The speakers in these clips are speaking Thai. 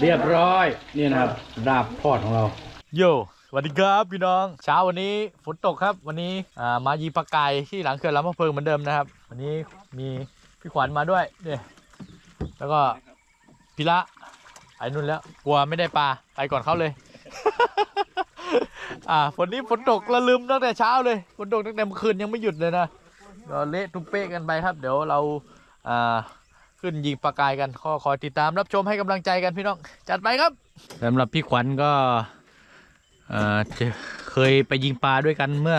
เรียบร้อยนี่นะครับดาบทอดของเรา โยสวัสดีครับพี่น้อง เช้าวันนี้ฝนตกครับ วันนี้อ่ามายีปลากายที่หลังเขื่อนลำพะเพิงเหมือนเดิมนะครับ วันนี้มีพี่ขวัญมาด้วยเนี่ยแล้วก็พิระไอ้นุ่นแล้วกลัวไม่ได้ปลาไปก่อนเขาเลย อ่าฝนนี้ฝนตกระลืมตั้งแต่เช้าเลยฝนตกตั้งแต่เมื่อคืนยังไม่หยุดเลยนะก็เละตุ้มเป๊ะกันไปครับ เดี๋ยวเราอ่า ขึ้นยิงปลากายกันขอคอยติดตามรับชมให้กำลังใจกันพี่น้อง จัดไปครับสำหรับพี่ขวัญก็เอ่อจะเคยไปยิงปลาด้วยกันเมื่อ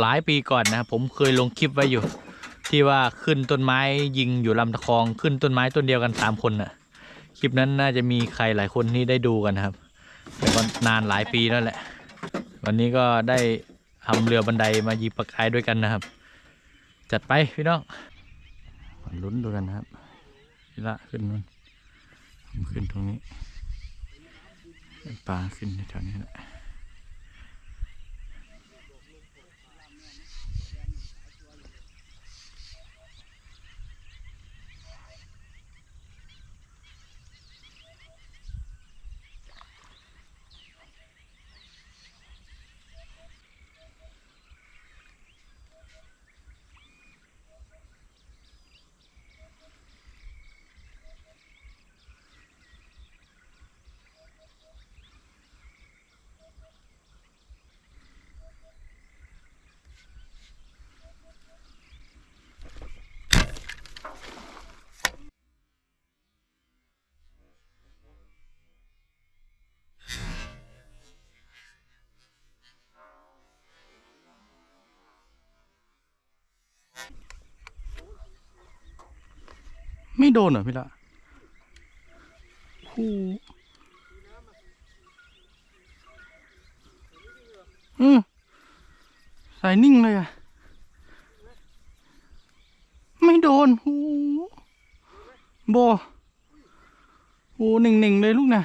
หลายปีก่อนนะครับผมเคยลงคลิปไว้อยู่ ที่ว่าขึ้นต้นไม้ยิงอยู่ลำตะคองขึ้นต้นไม้ต้นเดียวกันสามคนน่ะคลิปนั้นน่าจะมีใครหลายคนที่ได้ดูกันนะครับแต่ก็นานหลายปีแล้วแหละ วันนี้ก็ได้ทำเรือบันไดมายิงปลากายด้วยกันนะครับ จัดไปพี่น้องมาลุ้นดูกันนะครับ นี่ละขึ้นนู้นขึ้นตรงนี้ ปลาขึ้นแถวนี้แหละ โดนเหรอพี่ละหูอืมสายนิ่งเลยอะไม่โดนหูโบหูหนึ่งหนึ่งเลยลูกนะ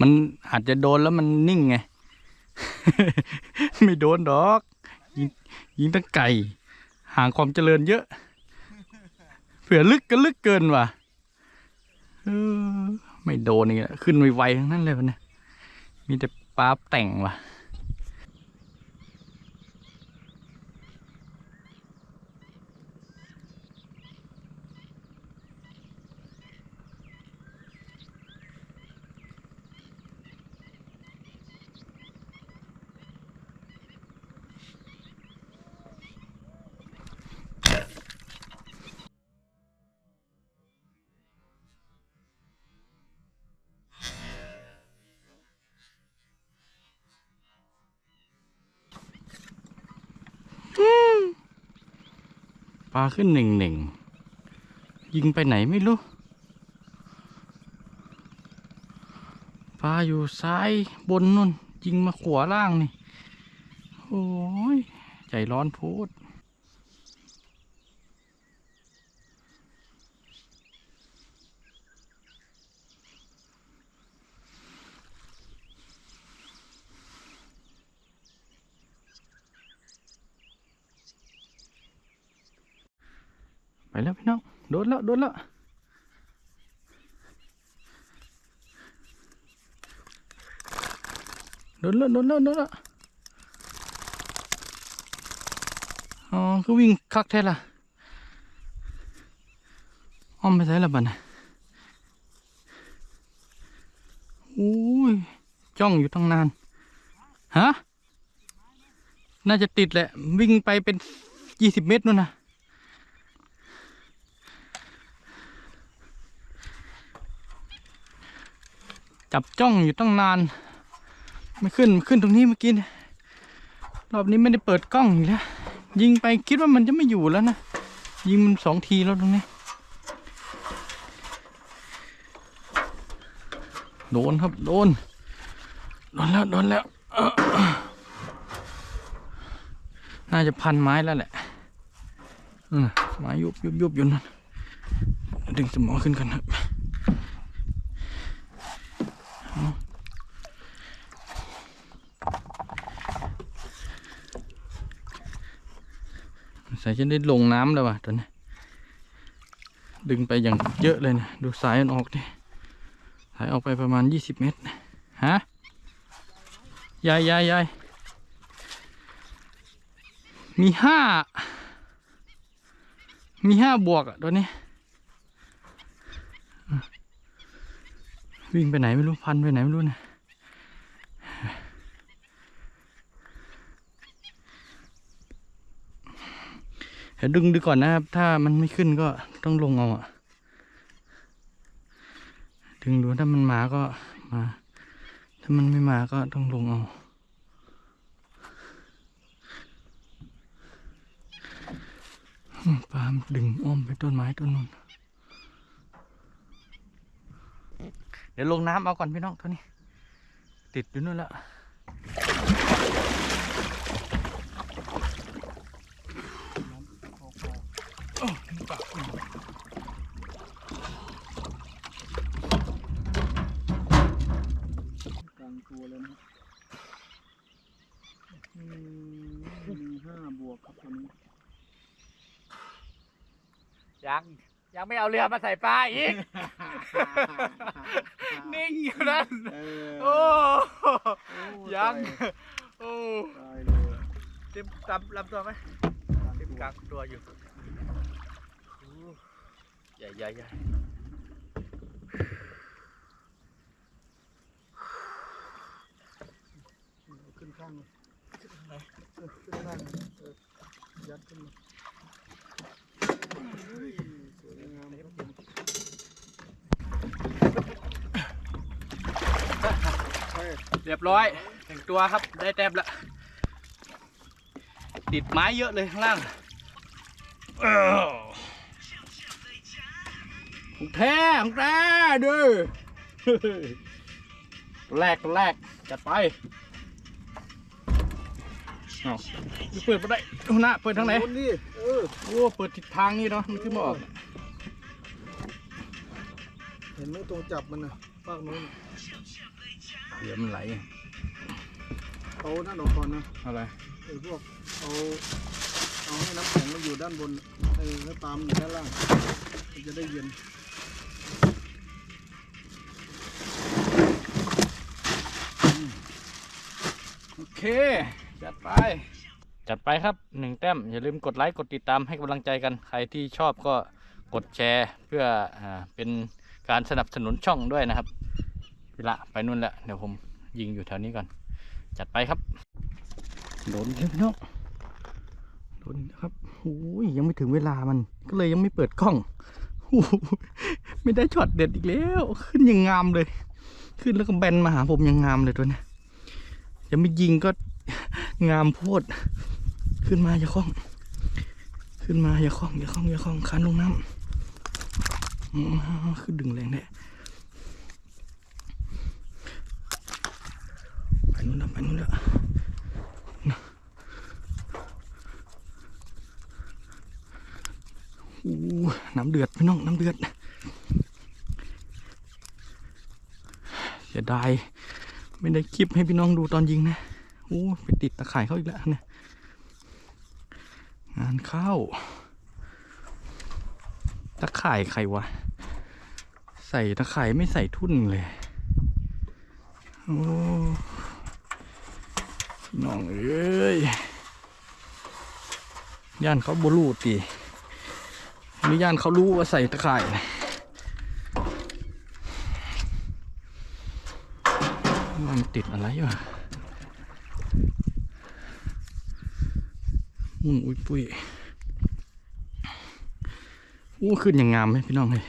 มัน อาจจะโดนแล้วมันนิ่งไง ไม่โดนดอก ยิงยิงตั้งไก่ ห่างความเจริญเยอะ เผื่อลึกก็ลึกเกินว่ะไม่โดนนี่ขึ้นไวๆทั้งนั้นเลยวะเนี่ยมีแต่ปลาแต่งว่ะ ปลาขึ้นหนึ่งหนึ่งยิงไปไหนไม่รู้ ปลาอยู่ซ้ายบนนู่น ยิงมาขวาล่างนี่ โอ้ย ใจร้อนพูด ไปแล้วพี่น้อง โดน แล้วโดนแล้วโดนแล้วโดนแล้วโดนแล้วอ๋อก็วิ่งคักแท้ล่ะอ้อมไปใส่ละบัดนะอุ้ยจ้องอยู่ตั้งนานฮะน่าจะติดแหละ วิ่งไปเป็นยี่สิบเมตรนู่นนะ จับจ้องอยู่ตั้งนาน ไม่ขึ้นขึ้นตรงนี้เมื่อกี้รอบนี้ไม่ได้เปิดกล้องอีกแล้วยิงไปคิดว่ามันจะไม่อยู่แล้วนะยิงมันสองทีแล้วตรงนี้โดนครับโดนโดนแล้วโดนแล้ว น่าจะพันไม้แล้วแหละไม้ยุบยุบยุบอยู่นั่นดึงสมอขึ้นกันครับเอา ใส่จะได้ลงน้ำแล้วว่ะตอนนี้ ดึงไปอย่างเยอะเลยนะ ดูสายมันออกดิ สายออกไปประมาณยี่สิบเมตร ฮะยายยายยายมีห้า มีห้าบวกอะตัวนี้ วิ่งไปไหนไม่รู้พันไปไหนไม่รู้นะ เดี๋ยวดึงดูก่อนนะครับ ถ้ามันไม่ขึ้นก็ต้องลงเอาอะดึงดูถ้ามันมาก็มา ถ้ามันไม่มาก็ต้องลงเอาปล์มดึงอ้อมไปต้นไม้ต้นนู้นเดี๋ยวลงน้ำเอาก่อนพี่น้องเท่านี้ ติดอยู่นู่นละกลาง ตัวเลยนะมีห้าบวกครับตอนนี้ยัง ยังไม่เอาเรือมาใส่ปลาอีก นิ่งอยู่นั่นเออโอ้โอ้ยังตายโอ้ตายเลยอะเต็มตำลำตัวไหมเต็มกลางตัวอยู่โอ้ใหญ่ใหญ่ใหญ่ เอา ข้างเลยขึ้นข้างเลยขึ้นข้างเลยยัดขึ้นมาเฮ้ยสวยงามเรียบร้อยหนึ่งตัวครับได้แต้มละติดไม้เยอะเลยข้างล่างของแท้ของแท้เด้อแรกแรกจัดไป เอาเปิดไปได้หัวหน้าเปิดทางไหนโนี่เออโอ้เปิดทิศทางนี้เนาะมันขึ้นมาออกเห็นไหมตรงจับมันนะฟากนู้นเดี๋ยวมันไหลเอานั่นออกก่อนนะอะไรไอ้พวกเอาเอาให้น้ำแข็งมันอยู่ด้านบนไอ้ให้ปลาล์มอยู่ด้านล่างมันจะได้เย็นโอเค จัดไป จัดไปครับหนึ่งแต้ม อย่าลืมกดไลค์ กดติดตามให้กำลังใจกัน ใครที่ชอบก็กดแชร์เพื่ออ่าเป็นการสนับสนุนช่องด้วยนะครับเวละไปนู่นแหละเดี๋ยวผมยิงอยู่แถวนี้ก่อน จัดไปครับ โดนเลยพี่น้องโดนนะครับโอ้ยยังไม่ถึงเวลามันก็เลยยังไม่เปิดกล้องโอ้โหไม่ได้ช็อตเด็ดอีกแล้ว ขึ้นยังงามเลย ขึ้นแล้วก็แบนมาหาผมยังงามเลยตัวเนี้ยยังไม่ยิงก็ งามโพด ขึ้นมาอย่าคล้อง ขึ้นมาอย่าคล้องอย่าคล้องอย่าคล้องคันลงน้ำอืมขึ้นดึงแรงแน่ไปนู่นล้วไปนู่นละโอ้น้ำเดือดพี่น้องน้ำเดือดเสียดายไม่ได้คลิปให้พี่น้องดูตอนยิงนะ อ้ไปติดตะข่ายเข้าอีกแล้วเนี่ยงานเข้า ตะข่ายใครวะ ใส่ตะข่ายไม่ใส่ทุ่นเลยโอ้น้องเอ้ยย่านเขาบรูตีนี่ย่านเขารู้ว่าใส่ตะข่ายมันติดอะไรวะ อืมอุ้ยปุ้ยอู้ขึ้นอย่างงามไหมพี่น้องเลย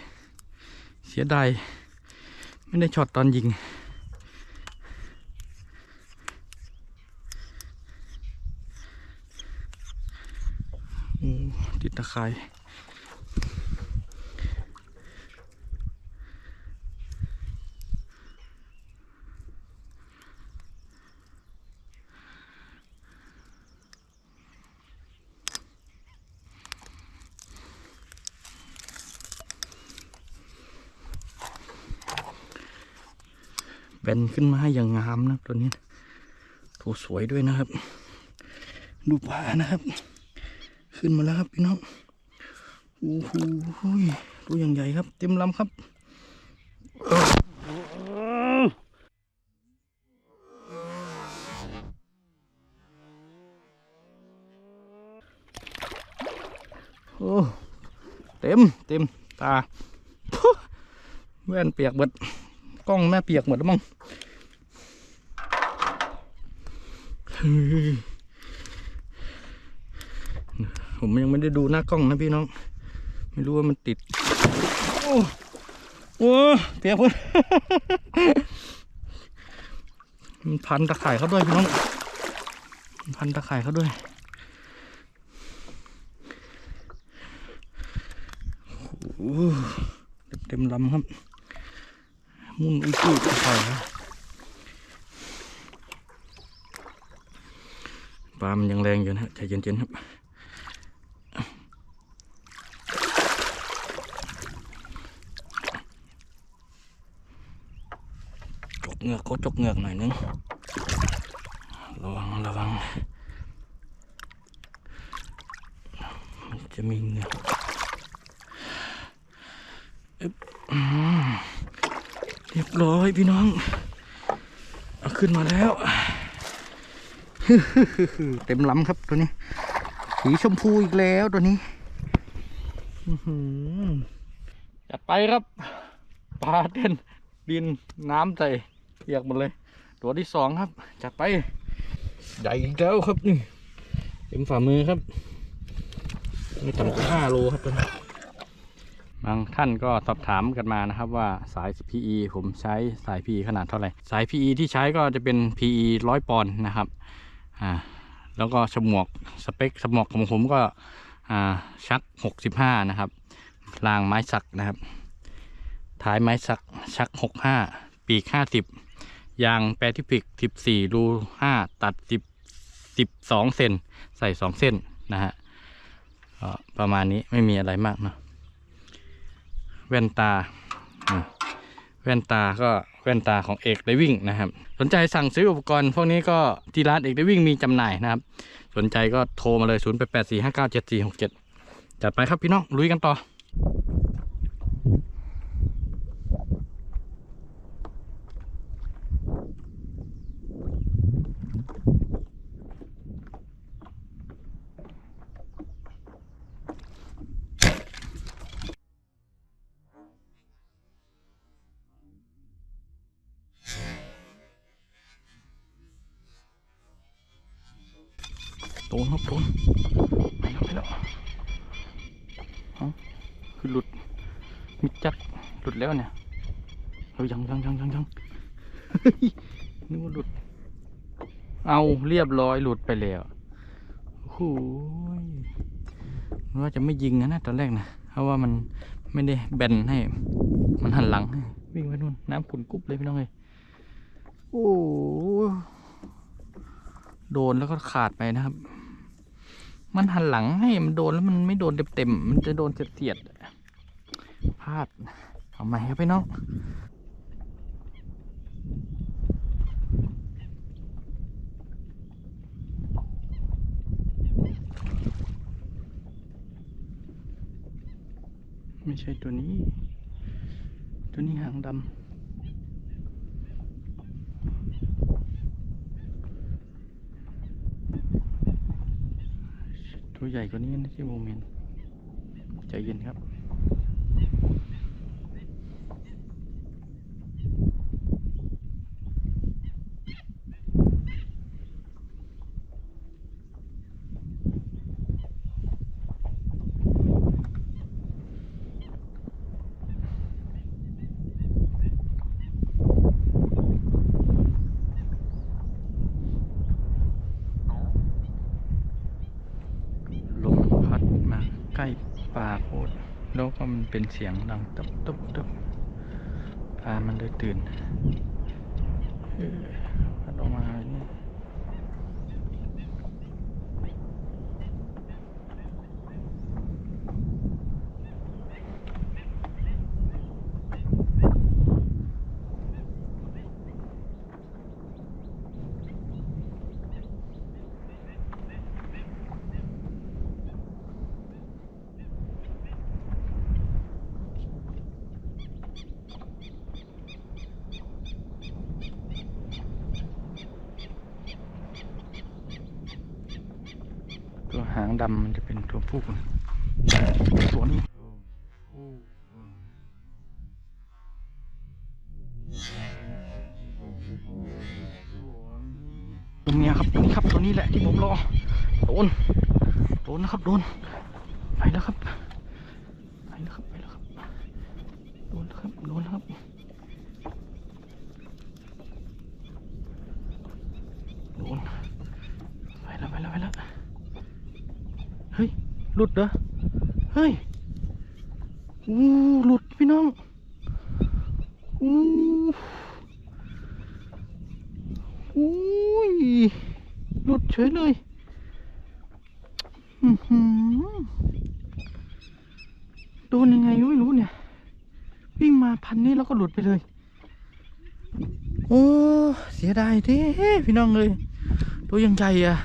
เสียดายไม่ได้ช็อตตอนยิง ติดตะไคร้ ขึ้นมาอย่างงามนะตัวนี้โถสวยด้วยนะครับ ดูปลานะครับ ขึ้นมาแล้วครับพี่น้องโอ้โหตัวอย่างใหญ่ครับ เต็มลำครับโอ้เต็มเต็มตาแว่นเปียกหมด กล้องแม่เปียกหมดแล้วมั้งผมยังไม่ได้ดูหน้ากล้องนะพี่น้อง ไม่รู้ว่ามันติด โอ้โอ้เปียกหมดมันพันตะข่ายเขาด้วยพี่น้องพันตะข่ายเขาด้วยโอ้เต็มลำครับ มุ่นอุ้ยปุ้ยใส่ครับปลามันยังแรงอยู่นะฮะใจเย็นๆครับจกเหงือกเขาจกเหงือกหน่อยนึงระวังระวังมันจะมีเหงือกอืม เรียบร้อยพี่น้องเอาขึ้นมาแล้วเต็มลำครับตัวนี้ สีชมพูอีกแล้วตัวนี้จัดไปครับปลาเต้นดินน้ำใส่เปียกหมดเลย ตัวที่สองครับ จัดไป ใหญ่อีกแล้วครับนี่เต็มฝ่ามือครับไม่ต่ำกว่าห้าโลครับตัวนี้ บางท่านก็สอบถามกันมานะครับว่าสาย PE ผมใช้สาย PE ขนาดเท่าไหร่ สาย PE ที่ใช้ก็จะเป็น PE ร้อยปอนด์นะครับอ่าแล้วก็ฉมวกสเปคฉมวกของผมก็อ่าชัก 65 นะครับรางไม้สักนะครับ ท้ายไม้สักชัก 65 ปีก 50 ยางแปรทิฟิก 14 รู 5 ตัด 10 12 เซนใส่ 2 เส้นนะฮะประมาณนี้ไม่มีอะไรมากเนาะ แว่นตาแว่นตาก็แว่นตาของเอกได้วิ่งนะครับ สนใจสั่งซื้ออุปกรณ์พวกนี้ก็ที่ร้านเอกได้วิ่งมีจำหน่ายนะครับ สนใจก็โทรมาเลย 0 8 8 4 5 9 7 4 6 7 จัดไปครับพี่น้องลุยกันต่อ เอาเรียบร้อยหลุดไปแล้วโอ้ยว่าจะไม่ยิงนะนะตอนแรกนะเพราะว่ามันไม่ได้แบนให้ มันหันหลังให้วิ่งไปนู่นน้ำขุ่นกุ๊บเลยพี่น้องเลยโอ้โหโดนแล้วก็ขาดไปนะครับ มันหันหลังให้มันโดนแล้วมันไม่โดนเต็มๆมันจะโดนเสียดๆพลาดเอาใหม่ครับพี่น้อง ไม่ใช่ตัวนี้ ตัวนี้หางดำตัวใหญ่กว่านี้นะที่โมเมนใจเย็นครับ ลมพัดมาใกล้ปลาโคตร แล้วก็มันเป็นเสียงดังตุ๊บตุ๊บตุ๊บพามันเลยตื่นเออพัดออกมาอย่างนี่าง ดำมันจะเป็นตัวผู้ตัวนี้ตัวเมียครับตัวนี้ครับตัวนี้แหละที่ผมรอโดนโดนนะครับโดนไปแล้วครับไปแล้วครับไปแล้วครับโดนครับโดนครับโดนไปแล้วไปแล้วไปแล้ว เฮ้ย หลุดเหรอ เฮ้ย อู้หลุดพี่น้อง อู้อุ้ยหลุดเฉยเลยโดนยังไงไม่รู้เนี่ย วิ่งมาพันนี้แล้วก็หลุดไปเลย โอ้ เสียดายเท่พี่น้องเลย ตัวยังใจอะ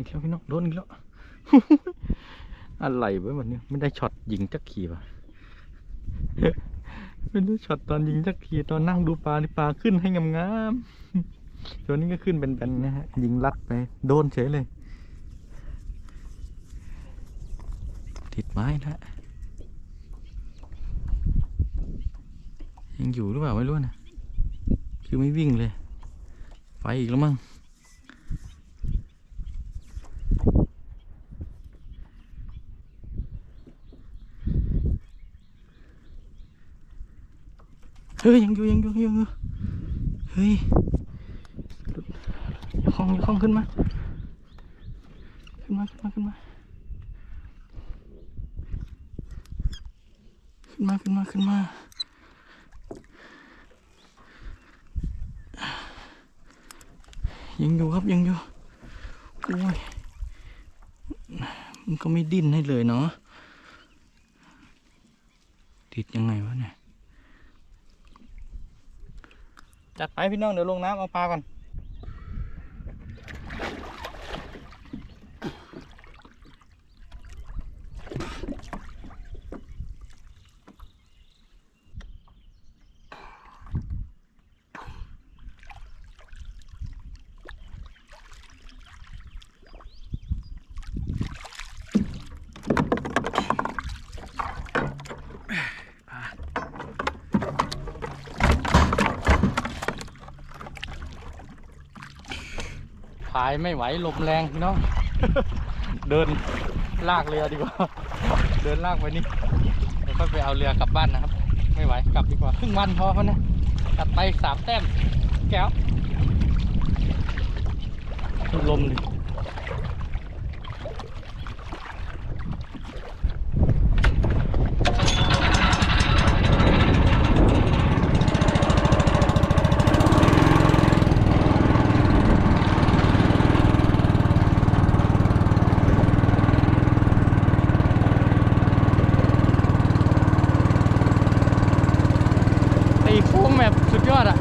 อีกแล้วพี่น้องโดนอีกแล้วอะไรไว้วันนี้ไม่ได้ช็อตยิงจักขี่ป่ะไม่ได้ช็อตตอนยิงจักขี่ตอนนั่งดูปลาที่ปลาขึ้นให้งามๆตัวนี้ก็ขึ้นเป็นๆนะฮะยิงลัดไปโดนเฉยเลย ติดไม้นะยังอยู่หรือเปล่าไม่รู้นะคือไม่วิ่งเลย ไปอีกแล้วมั้ง เฮ้ยยังอยู่ยังอยู่ยังอยู่เฮ้ยย่าคล้องย่าคล้องขึ้นมาขึ้นมาขึ้นมาขึ้นมาขึ้นมาขึ้นมาขึ้นมายังอยู่ครับยังอยู่โอ้ยมันก็ไม่ดิ้นให้เลยเนาะติดยังไงวะเนี่ย จัดไปพี่น้องเดี๋ยวลงน้ำเอาปลาก่อน พายไม่ไหวลมแรงพี่น้อง เดินลากเรือดีกว่า เดินลากไปนี่เดี๋ยวค่อยไปเอาเรือกลับบ้านนะครับ ไม่ไหวกลับดีกว่าครึ่งวันพอเขานะตัดไปสามแต้มแก้วลมดิตีโค้งแบบสุดยอดอะ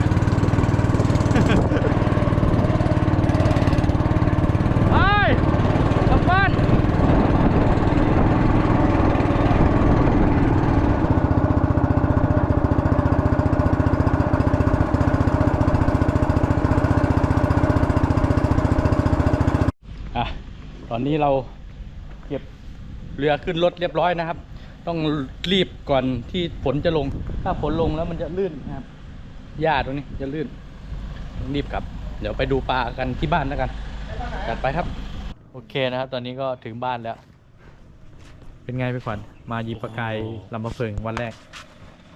ไปกลับบ้าน อะ ต อนนี้เราเก็บเรือขึ้นรถเรียบร้อยนะครับ ต้องรีบก่อนที่ฝนจะลง ถ้าฝนลงแล้วมันจะลื่นนะครับหญ้าตรงนี้จะลื่นต้องรีบกลับ เดี๋ยวไปดูปลากันที่บ้านแล้วกันจัดไปครับ โอเคนะครับ ตอนนี้ก็ถึงบ้านแล้ว เป็นไงพี่ขวัญมายิงปลากายลำมะเพิงวันแรก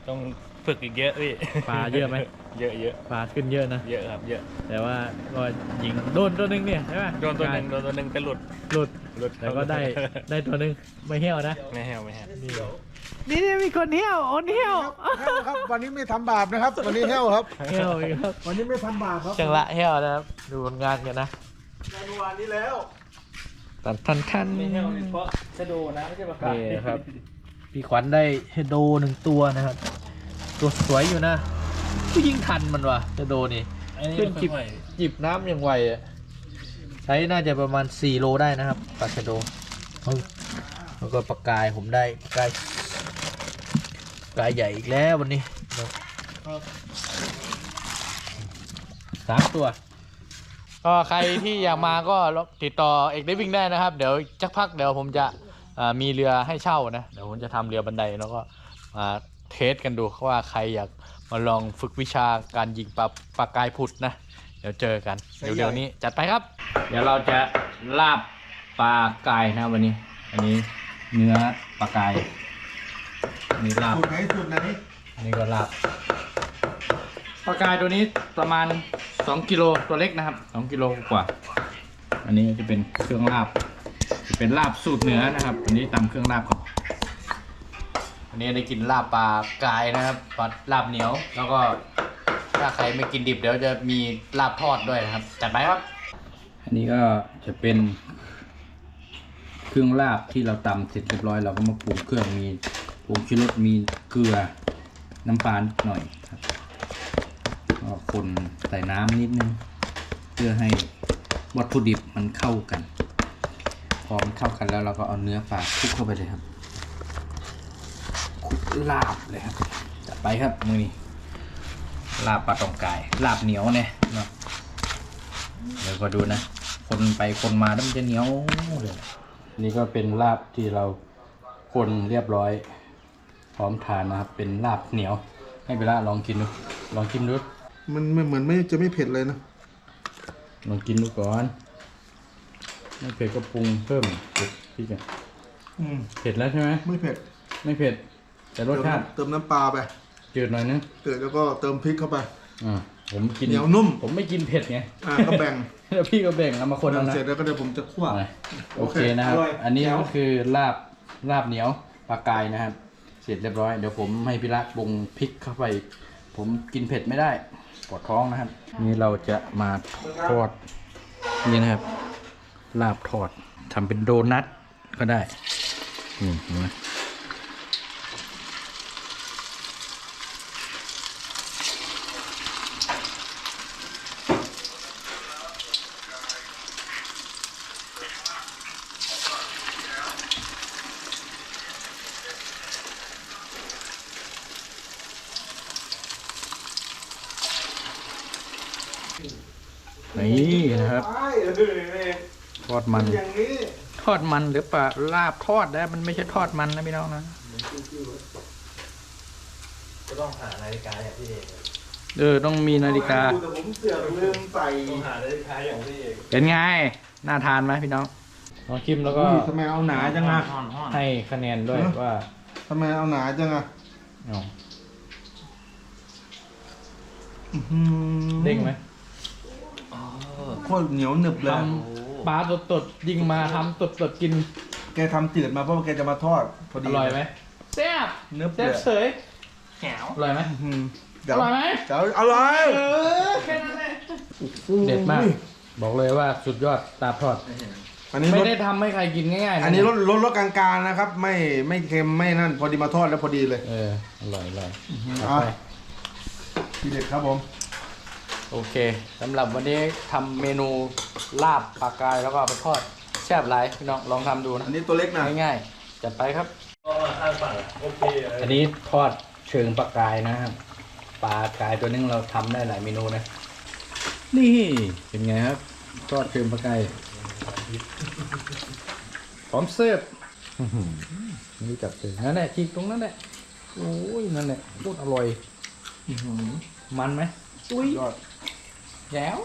ต้องฝึกอีกเยอะพี่ ปลาเยอะไหม เยอะเยอะปลาขึ้นเยอะนะ เยอะครับเยอะแต่ว่าก็ยิงโดนตัวหนึงเนี่ยใช่ไหมโดนตัวหนึ่งโดนตัวหนึ่งแต่หลุดหลุดหลุดแต่ก็ได้ได้ตัวหนึงไม่เหี้ยวนะไม่แห้วไม่แห้วนี่มีคนเหี้ยวโอนเหี้ยวแห้วครับวันนี้ไม่ทำบาปนะครับ วันนี้แห้วครับเหี้ยวอีกครับ วันนี้ไม่ทำบาปครับจังละเหี้ยวนะครับดูผลงานกันนะเมื่อวานนี้แล้วตันทันทันไม่แห้วนี่เพราะจะดูนะไม่ใช่ปากกานี่นะครับพี่ขวัญได้เฮโดหนึ่งตัวนะครับ ตัวสวยอยู่นะ ก็ยิงทันมันว่ะเฮโดนี่ขึ้นจิบจิบน้ำอย่างไวอะใช้น่าจะประมาณ 4 โลได้นะครับปลาชะโดเฮ้ยแล้วก็ปลากายผมได้ปลากายปลากายใหญ่อีกแล้ววันนี้สามตัว ก็ใครที่อยากมาก็ติดต่อเอกได้วิ่งได้นะครับ เดี๋ยวจักพักเดี๋ยวผมจะอ่ามีเรือให้เช่านะ เดี๋ยวผมจะทำเรือบันไดแล้วก็มา เทสกันดูว่าใครอยากมาลองฝึกวิชาการยิงปลาปลากายผุดนะ เดี๋ยวเจอกัน เดี๋ยวๆนี้จัดไปครับ เดี๋ยวเราจะลาบปลากายนะวันนี้ อันนี้เนื้อปลากายอันนี้ลาบสูตรไหนสูตรไหนอันนี้ก็ลาบปลากายตัวนี้ประมาณ2กิโลตัวเล็กนะครับ2กิโลกว่า อันนี้จะเป็นเครื่องลาบจะเป็นลาบสูตรเหนือนะครับ อันนี้ตำเครื่องลาบครับ อันนี้ได้กินลาบปลากายนะครับปลาลาบเหนียว แล้วก็ถ้าใครไม่กินดิบเดี๋ยวจะมีลาบทอดด้วยนะครับจัดไปครับ อันนี้ก็จะเป็นเครื่องลาบที่เราตำเสร็จเรียบร้อยเราก็มาปรุงเครื่องมีผงชูรสมีเกลือน้ำปลาหน่อยครับก็คนใส่น้ำนิดนึง เพื่อให้วัตถุดิบมันเข้ากัน พอมันเข้ากันแล้วเราก็เอาเนื้อปลาคลุกเข้าไปเลยครับ ลาบเลยครับจัดไปครับมือนี้ลาบปลาตองกาย ลาบเหนียวเนี่ยเนาะเดี๋ยวก็ดูนะ คนไปคนมาแล้วมันจะเหนียวเลยนี่ก็เป็นลาบที่เราคนเรียบร้อย พร้อมทานนะครับ เป็นลาบเหนียว ให้เวลาลองกินดูลองกินดูมันไม่เหมือนไม่จะไม่เผ็ดเลยนะลองกินดูก่อนไม่เผ็ดก็ปรุงเพิ่มเผ็ดพี่กันอืมเผ็ดแล้วใช่ไหมไม่เผ็ด ไม่เผ็ด แต่รสชาติเติมน้ำปลาไปจืดหน่อยนึงเกิดแล้วก็เติมพริกเข้าไป อ่าผมกินเหนียวนุ่ม ผมไม่กินเผ็ดไงอ่าก็แบ่ง แล้วพี่ก็แบ่งเอามาคนเอานะเสร็จแล้วก็เดี๋ยวผมจะคั่วอะโอเคนะครับ อร่อยอันนี้แจ๋ว ก็คือลาบลาบเหนียวปลากายนะครับ เสร็จเรียบร้อย เดี๋ยวผมให้พี่ละปรุงพริกเข้าไป ผมกินเผ็ดไม่ได้ปวดท้องนะครับ นี่เราจะมาทอดนี่นะครับ ลาบทอดทำเป็นโดนัทก็ได้นี่เห็นไหม นี่นะครับทอดมันอย่างนี้ทอดมันหรือเปล่าลาบทอดนะมันไม่ใช่ทอดมันนะพี่น้องนะก็ต้องหานาฬิกาอย่างพี่เอกเออต้องมีนาฬิกาแต่ผมเสือกลืมใส่ต้องหานาฬิกาอย่างพี่เอกเป็นไงน่าทานไหมพี่น้องลองชิมแล้วก็อุ้ยทำไมเอาหนาจังอะให้คะแนนด้วยฮะว่าทำไมเอาหนาจังอะเอาเด้งไหม โคตรเหนียวหนึบเลยทำปลาสดๆยิงมาทำสดๆกินแกทำจืดมาเพราะว่าแกจะมาทอดพออดี ร่อยไหมแซ่บเนื้อแซ่เปื่บอยเฉยอร่อยไหม อืมอร่อยไหม เดี๋ยวอร่อยเออแค่นั้นเลยเด็ดมาก บอกเลยว่าสุดยอดตาบทอด อันนี้ไม่รสได้ทำให้ใครกินง่ายๆะอันนี้รสรสรสกลางๆนะครับ ไม่ไม่เค็มไม่นั่น พอดีมาทอดแล้วพอดีเลยเอออร่อยอร่อยอะเอาไปทีเด็ดครับผม โอเคสำหรับวันนี้ทำเมนูลาบปลากายแล้วก็เอาไปทอดแซ่บหลายพี่น้องลองทำดูนะอันนี้ตัวเล็กนะง่ายๆจัดไปครับ ก็ข้างฝั่งโอเคอันนี้ทอดเชิงปลากายนะครับปลากายตัวนึงเราทำได้หลายเมนูนะ นี่เป็นไงครับ ทอดเชิงปลากายพร้อมเสิร์ฟอื้อหือไม่รู้จักเลยนั่นแหละฉีกตรงนั้นแหละโอ้ยนั่นแหละพูดอร่อยมันไหมอุ้ยยอด แจ๋ว